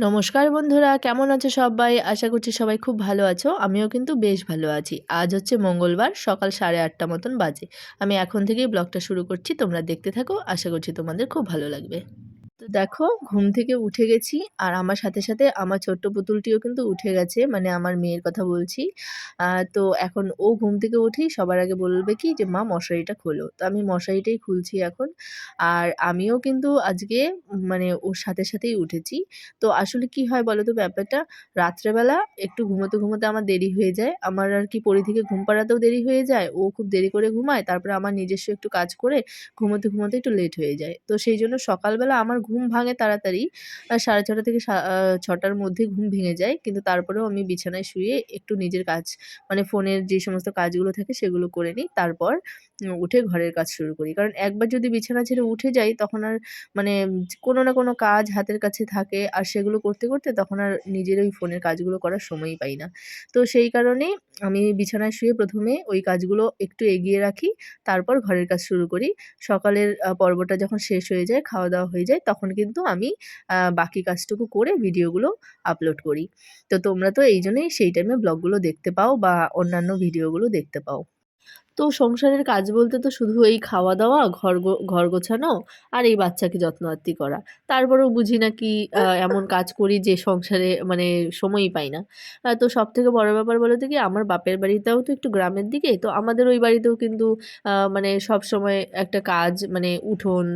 নমস্কার বন্ধুরা, কেমন আছো সবাই? আশা করছি সবাই খুব ভালো আছো। আমিও কিন্তু বেশ ভালো আছি। আজ হচ্ছে মঙ্গলবার, সকাল সাড়ে আটটা মতন বাজে। আমি এখন থেকেই ব্লগটা শুরু করছি, তোমরা দেখতে থাকো, আশা করছি তোমাদের খুব ভালো লাগবে। তো দেখো, ঘুম থেকে উঠে গেছি আর আমার সাথে সাথে আমার ছোট্ট পুতুলটিও কিন্তু উঠে গেছে মানে আমার মেয়ের কথা বলছি। তো এখন ও ঘুম থেকে উঠেই সবার আগে বলবে কি যে, মা, মশারিটা খোলো। তো আমি মশারিটাই খুলছি এখন আর আমিও কিন্তু আজকে মানে ওর সাথে সাথেই উঠেছি। তো আসলে কি হয় বলো তো ব্যাপারটা, রাত্রেবেলা একটু ঘুমোতে ঘুমোতে আমার দেরি হয়ে যায়, আমার আর কি পরি থেকে ঘুম পাড়াতেও দেরি হয়ে যায়, ও খুব দেরি করে ঘুমায়, তারপরে আমার নিজস্ব একটু কাজ করে ঘুমোতে ঘুমোতে একটু লেট হয়ে যায়। তো সেই জন্য সকালবেলা আমার ঘুম ভাঙে তাড়াতাড়ি। সাড়ে ছটা থেকে ছটার মধ্যে ঘুম ভেঙে যায়। কিন্তু তারপরেও আমি বিছানায় শুয়ে একটু নিজের কাজ মানে ফোনের যে সমস্ত কাজগুলো থাকে সেগুলো করে নিই। তারপর উঠে ঘরের কাজ শুরু করি। কারণ একবার যদি বিছানা ছেড়ে উঠে যাই, তখন আর মানে কোনো না কোনো কাজ হাতের কাছে থাকে, আর সেগুলো করতে করতে তখন আর নিজের ওই ফোনের কাজগুলো করার সময়ই পাই না। তো সেই কারণে আমি বিছানায় শুয়ে প্রথমে ওই কাজগুলো একটু এগিয়ে রাখি, তারপর ঘরের কাজ শুরু করি। সকালের পর্বটা যখন শেষ হয়ে যায়, খাওয়া দাওয়া হয়ে যায়, তখন কিন্তু আমি বাকি কাজটুকু করে ভিডিওগুলো আপলোড করি। তো তোমরা তো এই জন্যই সেই টাইমে ব্লগগুলো দেখতে পাও বা অন্যান্য ভিডিওগুলো দেখতে পাও। তো সংসারের কাজ বলতে তো শুধু এই খাওয়া দাওয়া ঘর ঘর গোছানো আর এই বাচ্চাকে যত্ন আত্তি করা। তারপরেও বুঝি না কি এমন কাজ করি যে সংসারে মানে সময়ই পাই না। তো সব থেকে বড় ব্যাপার বলতে কি, আমার বাপের বাড়িতেও তো একটু গ্রামের দিকে, তো আমাদের ওই বাড়িতেও কিন্তু মানে সব সময় একটা কাজ মানে উঠোন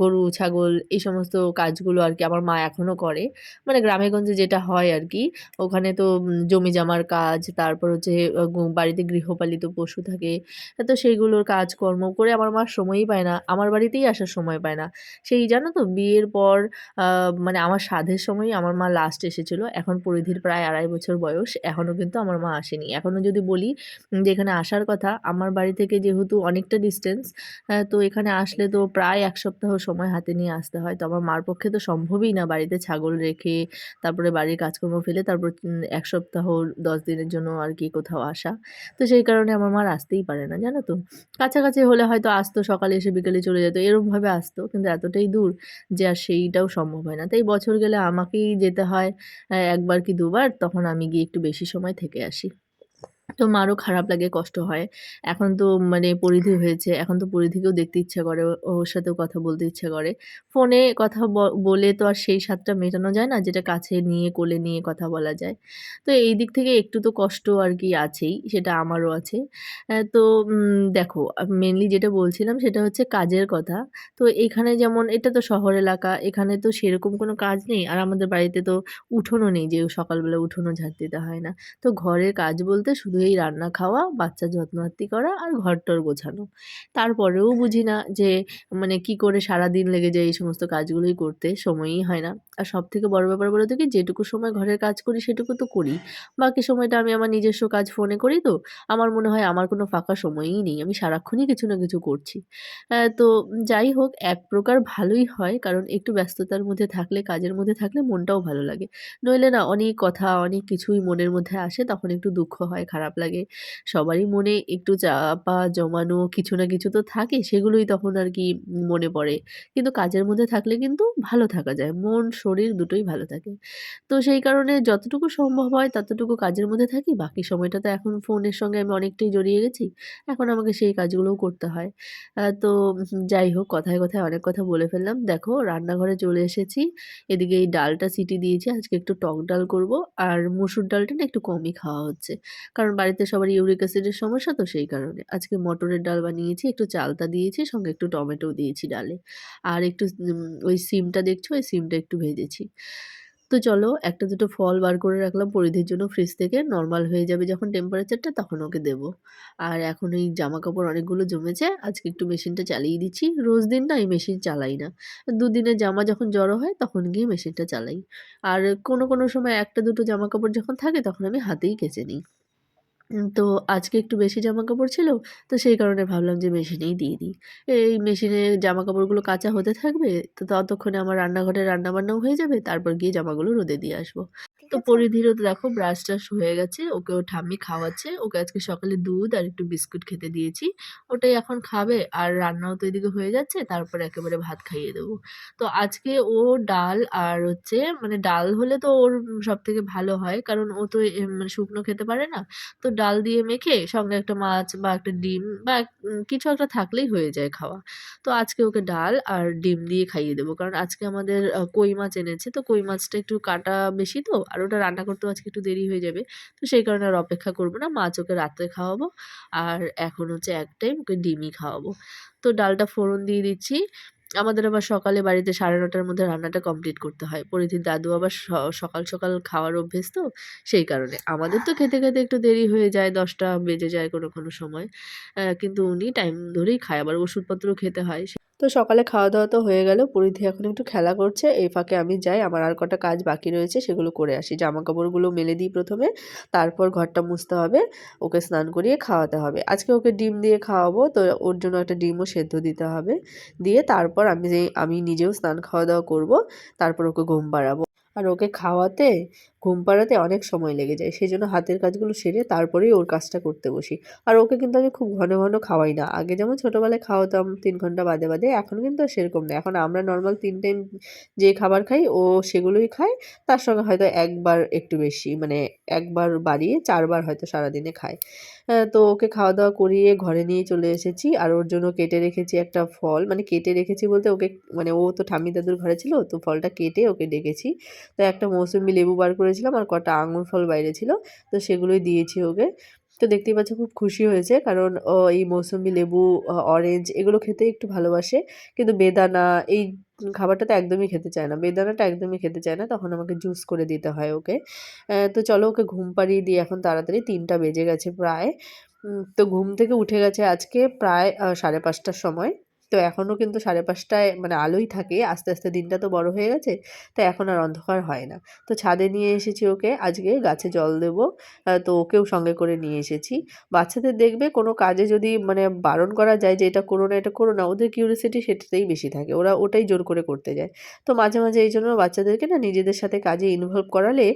গরু, ছাগল এই সমস্ত কাজগুলো আর কি আমার মা এখনও করে। মানে গ্রামে গঞ্জে যেটা হয় আর কি, ওখানে তো জমি জামার কাজ, তারপর হচ্ছে বাড়িতে গৃহপালিত পশু থাকে তো সেইগুলোর কাজকর্ম করে আমার মা সময়ই পায় না, আমার বাড়িতেই আসার সময় পায় না। সেই জানো তো বিয়ের পর মানে আমার সাধের সময়ই আমার মা লাস্ট এসেছিল, এখন পরিধির প্রায় আড়াই বছর বয়স এখনও কিন্তু আমার মা আসেনি। এখনও যদি বলি যে এখানে আসার কথা, আমার বাড়ি থেকে যেহেতু অনেকটা ডিস্টেন্স তো এখানে আসলে তো প্রায় এক সপ্তাহ সময় হাতে নিয়ে আসতে হয়। তো আমার মার পক্ষে তো সম্ভবই না বাড়িতে ছাগল রেখে, তারপরে বাড়ির কাজকর্ম ফেলে, তারপর এক সপ্তাহ দশ দিনের জন্য আর কি কোথাও আসা। তো সেই কারণে আমার মা আসতেই পারে না, জানো তো? কাছাকাছি হলে হয়তো আসতো, সকালে এসে বিকেলে চলে যেত এরমভাবে আসতো, কিন্তু এতটাই দূর যে আর সেইটাও সম্ভব হয় না। তাই বছর গেলে আমাকেই যেতে হয় একবার কি দুবার, তখন আমি গিয়ে একটু বেশি সময় থেকে আসি। তো মারও খারাপ লাগে, কষ্ট হয়। এখন তো মানে পরিধি হয়েছে, এখন তো পরিধিকেও দেখতে ইচ্ছা করে, ওর সাথেও কথা বলতে ইচ্ছা করে। ফোনে কথা বলে তো আর সেই স্বাদটা মেটানো যায় না, যেটা কাছে নিয়ে, কোলে নিয়ে কথা বলা যায়। তো এই দিক থেকে একটু তো কষ্ট আর কি আছেই, সেটা আমারও আছে। তো দেখো মেনলি যেটা বলছিলাম সেটা হচ্ছে কাজের কথা। তো এখানে যেমন, এটা তো শহর এলাকা, এখানে তো সেরকম কোনো কাজ নেই, আর আমাদের বাড়িতে তো উঠোনও নেই, যে সকালবেলা উঠোনও ঝাড় দিতে হয় না। তো ঘরের কাজ বলতে শুধু এই রান্না খাওয়া, বাচ্চা যত্নআত্তি করা আর ঘরটর গোছানো। তারপরেও বুঝি না যে মানে কি করে সারা দিন লেগে যায় এই সমস্ত কাজগুলোই করতে, সময়ই হয় না। আর সব থেকে বড় ব্যাপার বলে কি, যেটুকু সময় ঘরের কাজ করি সেটুকু তো করি। বাকি সময়টা আমি আমার নিজস্ব কাজ ফোনে করি তো, আমার মনে হয় আমার কোনো ফাঁকা সময়ই নেই, আমি সারাক্ষণই কিছু না কিছু করছি। তো যাই হোক, এক প্রকার ভালোই হয়, কারণ একটু ব্যস্ততার মধ্যে থাকলে, কাজের মধ্যে থাকলে মনটাও ভালো লাগে। নইলে না অনেক কথা, অনেক কিছুই মনের মধ্যে আসে, তখন একটু দুঃখ হয়, খারাপ লাগে। সবারই মনে একটু চাপা, জমানো কিছু না কিছু তো থাকে, সেগুলোই তখন আর কি মনে পড়ে। কিন্তু কাজের মধ্যে থাকলে কিন্তু ভালো থাকা যায়, মন, শরীর দুটোই ভালো থাকে। তো সেই কারণে যতটুকু সম্ভব হয় ততটুকু কাজের মধ্যে থাকি, বাকি সময়টা তো এখন ফোনের সঙ্গে আমি অনেকটাই জড়িয়ে গেছি, এখন আমাকে সেই কাজগুলোও করতে হয়। তো যাই হোক, কথায় কথায় অনেক কথা বলে ফেললাম। দেখো, রান্নাঘরে চলে এসেছি, এদিকে এই ডালটা সিটি দিয়েছি, আজকে একটু টক ডাল করব, আর মুসুর ডালটা না একটু কমই খাওয়া হচ্ছে। কারণ বাড়িতে সবার ইউরিক অ্যাসিডের সমস্যা, তো সেই কারণে। আজকে মটরের ডাল বানিয়েছি, একটু চালতা দিয়েছি, সঙ্গে একটু টমেটো দিয়েছি ডালে। আর একটু ওই সিমটা দেখছ? ওই সিমটা একটু ভেজেছি। তো চলো, একটা দুটো ফল বার করে রাখলাম পরিধির জন্য ফ্রিজ থেকে। নর্মাল হয়ে যাবে যখন টেম্পারেচারটা তখন ওকে দেব। আর এখন এই জামা কাপড় অনেকগুলো জমেছে, আজকে একটু মেশিনটা চালিয়ে দিচ্ছি। রোজ দিন না, এই মেশিন চালাই না। দুদিনের জামা যখন জড়ো হয়, তখন গিয়ে মেশিনটা চালাই। আর কোনো কোনো সময় একটা দুটো জামা কাপড় যখন থাকে, তখন আমি হাতেই কেচে নিই। তো আজকে একটু বেশি জামা কাপড় ছিল, তো সেই কারণে ভাবলাম যে মেশিনেই দিয়ে দিই। এই মেশিনে জামা কাপড়গুলো কাচা হতে থাকবে, তো ততক্ষণে আমার রান্নাঘরে রান্নাবান্নাও হয়ে যাবে, তারপর গিয়ে জামাগুলো রোদে দিয়ে আসব। তো আছে? পরিধিরও তো দেখো ব্রাশ-ট্রাশ হয়ে গেছে, ওকে ওর ঠাম্মি খাওয়াচ্ছে। ওকে আজকে সকালে দুধ আর একটু বিস্কুট খেতে দিয়েছি। ওটাই এখন খাবে আর রান্নাও তো এদিকে হয়ে যাচ্ছে, তারপরে একেবারে ভাত খাইয়ে দেবো। তো আজকে ও ডাল আর হচ্ছে মানে ডাল হলে তো ওর সব থেকে ভালো হয়, কারণ ও তো মানে শুকনো খেতে পারে না। তো ডাল দিয়ে মেখে সঙ্গে একটা মাছ বা একটা ডিম বা কিছু একটা থাকলেই হয়ে যায় খাওয়া। তো আজকে ওকে ডাল আর ডিম দিয়ে খাইয়ে দেবো। কারণ আজকে আমাদের কই মাছ এনেছে। তো কই মাছটা একটু কাটা বেশি তো আর ওটা রান্না করতেও আজকে একটু দেরি হয়ে যাবে। তো সেই কারণে আর অপেক্ষা করব না। মাছ ওকে রাত্রে খাওয়াবো। আর এখন হচ্ছে এক টাইম ওকে ডিমই খাওয়াবো। তো ডালটা ফোড়ন দিয়ে দিচ্ছি। আমাদের আবার সকালে বাড়িতে সাড়ে নটার মধ্যে রান্নাটা কমপ্লিট করতে হয়। পরিধির দাদু আবার সকাল, সকাল খাওয়ার অভ্যেস তো, সেই কারণে। আমাদের তো খেতে, খেতে একটু দেরি হয়ে যায়, ১০টা বেজে যায় কোনো, কোনো সময়। কিন্তু উনি টাইম ধরেই খায়, আবার ওষুধপত্রও খেতে হয়। তো সকালে খাওয়া-দাওয়া তো হয়ে গেল। পরিধি এখন একটু খেলা করছে। এই ফাঁকে আমি যাই, আমার আর কটা কাজ বাকি রয়েছে সেগুলো করে আসি। জামা কাপড়গুলো মেলে দিই প্রথমে তারপর ঘরটা মুছতে হবে, ওকে স্নান করিয়ে খাওয়াতে হবে। আজকে ওকে ডিম দিয়ে খাওয়াবো, তো ওর জন্য একটা ডিমও সেদ্ধ দিতে হবে। দিয়ে তারপর আমি যে আমি নিজেও স্নান খাওয়া-দাওয়া করব তারপর ওকে ঘুম পাড়াবো। আর ওকে খাওয়াতে, ঘুম পাড়াতে অনেক সময় লেগে যায়। সেই জন্য হাতের কাজগুলো সেরে তারপরেই ওর কাজটা করতে বসি। আর ওকে কিন্তু আমি খুব ঘন, ঘন খাওয়াই না। আগে যেমন ছোটোবেলায় খাওয়াতাম তিন ঘণ্টা বাদে, বাদে, এখন কিন্তু সেরকম না। এখন আমরা নর্মাল তিন টাইম যে খাবার খাই ও সেগুলোই খায়। তার সঙ্গে হয়তো একবার একটু বেশি মানে একবার বাড়িয়ে ৪ বার হয়তো সারাদিনে খায়। তো ওকে খাওয়া-দাওয়া করিয়ে ঘরে নিয়ে চলে এসেছি। আর ওর জন্য কেটে রেখেছি একটা ফল। মানে কেটে রেখেছি বলতে ওকে মানে ও তো ঠাম্মি দাদুর ঘরে ছিল, তো ফলটা কেটে ওকে ডেকেছি। তো একটা মৌসুমী লেবু বার করেছিলাম আর কটা আঙুর ফল বাইরে ছিল। তো সেগুলোই দিয়েছি ওকে। তো দেখতেই পাচ্ছ খুব খুশি হয়েছে কারণ ও এই মৌসুমী লেবু, অরেঞ্জ এগুলো খেতে একটু ভালোবাসে। কিন্তু বেদানা এই খাবারটা তো একদমই খেতে চায় না। বেদানাটা একদমই খেতে চায় না। তখন আমাকে জুস করে দিতে হয় ওকে। তো চলো ওকে ঘুম পাড়িয়ে দিয়ে এখন তাড়াতাড়ি তিনটা বেজে গেছে প্রায়। তো ঘুম থেকে উঠে গেছে আজকে প্রায় সাড়ে পাঁচটার সময়। তো এখনও কিন্তু সাড়ে পাঁচটায় মানে আলোই থাকে। আস্তে, আস্তে দিনটা তো বড় হয়ে গেছে। তো এখন আর অন্ধকার হয় না। তো ছাদে নিয়ে এসেছি ওকে আজকে গাছে জল দেবো। তো ওকেও সঙ্গে করে নিয়ে এসেছি। বাচ্চাদের দেখবে কোনো কাজে যদি মানে বারণ করা যায় যে এটা করো না, এটা করো না, ওদের কিউরিওসিটি সেটাতেই বেশি থাকে। ওরা ওটাই জোর করে করতে যায়। তো মাঝে, মাঝে এই জন্য বাচ্চাদেরকে না নিজেদের সাথে কাজে ইনভলভ করালে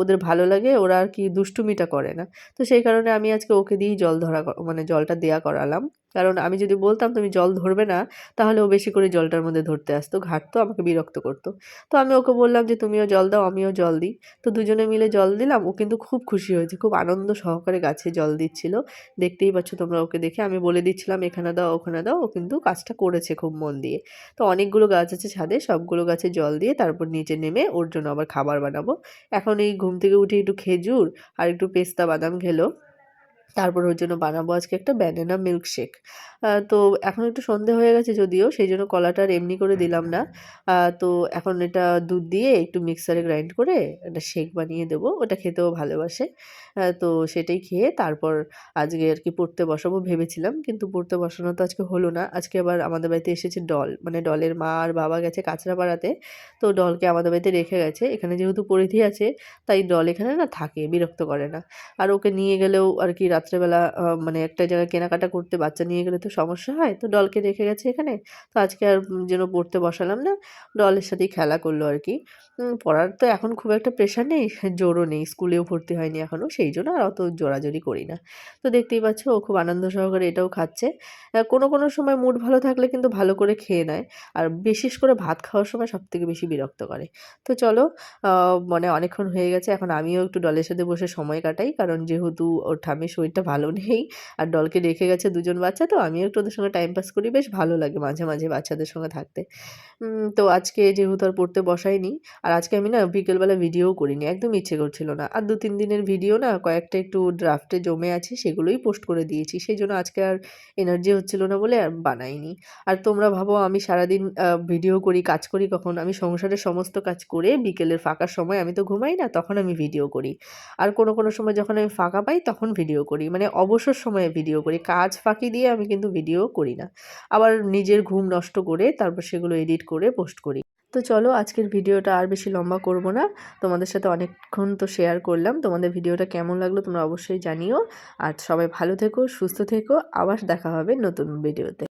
ওদের ভালো লাগে, ওরা আর কি দুষ্টুমিটা করে না। তো সেই কারণে আমি আজকে ওকে দিয়েই জল ধরা মানে জলটা দেয়া করালাম। কারণ আমি যদি বলতাম তুমি জল ধরবে না, তাহলে ও বেশি করে জলটার মধ্যে ধরতে আসতো, ঘাটতো আমাকে বিরক্ত করত। তো আমি ওকে বললাম যে তুমিও জল দাও, আমিও জল দিই। তো দুজনে মিলে জল দিলাম। ও কিন্তু খুব খুশি হয়েছে। খুব আনন্দ সহকারে গাছে জল দিচ্ছিল। দেখতেই পাচ্ছ তোমরা ওকে দেখে। আমি বলে দিচ্ছিলাম এখানে দাও, ওখানে দাও। ও কিন্তু কাজটা করেছে খুব মন দিয়ে। তো অনেকগুলো গাছ আছে ছাদে, সবগুলো গাছে জল দিয়ে তারপর নিচে নেমে ওর জন্য আবার খাবার বানাবো। এখন এই ঘুম থেকে উঠে একটু খেজুর আর একটু পেস্তা বাদাম খেলো। তারপর ওর জন্য বানাবো আজকে একটা ব্যানানা মিল্কশেক। তো এখন একটু সন্ধে হয়ে গেছে যদিও, সেইজন্য কলাটা আর এমনি করে দিলাম না। তো এখন এটা দুধ দিয়ে একটু মিক্সারে গ্রাইন্ড করে একটা শেক বানিয়ে দেবো। ওটা খেতেও ভালোবাসে। তো সেটাই খেয়ে তারপর আজকে আর কি পড়তে বসাবো ভেবেছিলাম। কিন্তু পড়তে বসানো তো আজকে হলো না। আজকে আবার আমাদের বাড়িতে এসেছে ডল। মানে ডলের মা আর বাবা গেছে কাঁচরাপাড়াতে। তো ডলকে আমাদের বাড়িতে রেখে গেছে। এখানে যেহেতু পরিধি আছে, তাই ডল এখানে না থাকে, বিরক্ত করে না। আর ওকে নিয়ে গেলেও আর কি রাত্রেবেলা মানে একটা জায়গায় কেনাকাটা করতে বাচ্চা নিয়ে গেলে তো সমস্যা হয়। তো ডলকে রেখে গেছে এখানে। তো আজকে আর যেন পড়তে বসালাম না। ডলের সাথেই খেলা করল আর কি। পড়ার তো এখন খুব একটা প্রেশার নেই, জোরও নেই। স্কুলেও ভর্তি হয়নি এখনও সেই জন্য আর অত জোরাজুরি করি না। তো দেখতেই পাচ্ছ ও খুব আনন্দ সহকারে এটাও খাচ্ছে। কোনো, কোনো সময় মুড ভালো থাকলে কিন্তু ভালো করে খেয়ে নেয়। আর বিশেষ করে ভাত খাওয়ার সময় সবথেকে বেশি বিরক্ত করে। তো চলো মানে অনেকক্ষণ হয়ে গেছে। এখন আমিও একটু ডলের সাথে বসে সময় কাটাই। কারণ যেহেতু ওর ঠাম্মির শরীরটা ভালো নেই। আর ডলকে রেখে গেছে দুজন বাচ্চা তো আমিও একটু ওদের সঙ্গে টাইম পাস করি। বেশ ভালো লাগে মাঝে, মাঝে বাচ্চাদের সঙ্গে থাকতে। তো আজকে যেহেতু আর পড়তে বসাইনি, আর আজকে আমি না বিকেলবেলা ভিডিওও করিনি। একদম ইচ্ছে করছিল না। আর ২-৩ দিনের ভিডিও না কয়েকটা একটু ড্রাফটে জমে আছে সেগুলোই পোস্ট করে দিয়েছি। সেই জন্য আজকে আর এনার্জি হচ্ছিল না বলে আর বানাইনি। আর তোমরা ভাবো আমি সারাদিন ভিডিও করি, কাজ করি কখন? আমি সংসারের সমস্ত কাজ করে বিকেলের ফাঁকার সময় আমি তো ঘুমাই না, তখন আমি ভিডিও করি। আর কোনো, কোনো সময় যখন আমি ফাঁকা পাই তখন ভিডিও করি। মানে অবসর সময়ে ভিডিও করি। কাজ ফাঁকি দিয়ে আমি কিন্তু ভিডিও করি না। আবার নিজের ঘুম নষ্ট করে তারপর সেগুলো এডিট করে পোস্ট করি। তো চলো, আজকের ভিডিওটা আর বেশি লম্বা করব না তোমাদের সাথে অনেকক্ষণ তো শেয়ার করলাম তোমাদের ভিডিওটা কেমন লাগল তোমরা অবশ্যই জানিও আর সবাই ভালো থেকো, সুস্থ থেকো আবার দেখা হবে নতুন ভিডিওতে